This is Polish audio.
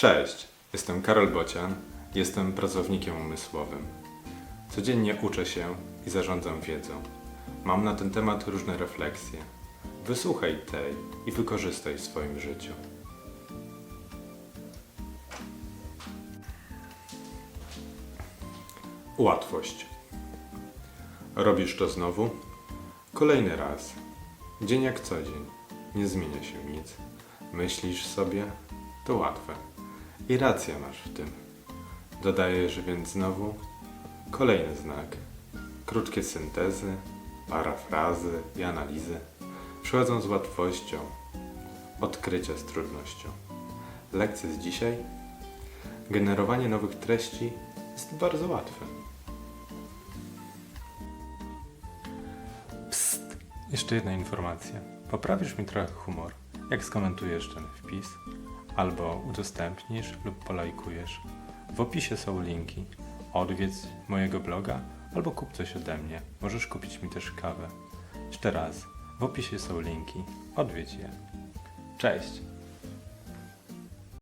Cześć, jestem Karol Bocian, jestem pracownikiem umysłowym. Codziennie uczę się i zarządzam wiedzą. Mam na ten temat różne refleksje. Wysłuchaj tej i wykorzystaj w swoim życiu. Łatwość. Robisz to znowu? Kolejny raz. Dzień jak co dzień. Nie zmienia się nic. Myślisz sobie? To łatwe. I racja masz w tym. Dodajesz więc znowu kolejny znak. Krótkie syntezy, parafrazy i analizy przychodzą z łatwością, odkrycia z trudnością. Lekcje z dzisiaj? Generowanie nowych treści jest bardzo łatwe. Psst! Jeszcze jedna informacja. Poprawisz mi trochę humor, jak skomentujesz ten wpis, albo udostępnisz lub polajkujesz. W opisie są linki. Odwiedz mojego bloga albo kup coś ode mnie. Możesz kupić mi też kawę. Jeszcze raz, w opisie są linki. Odwiedź je. Cześć!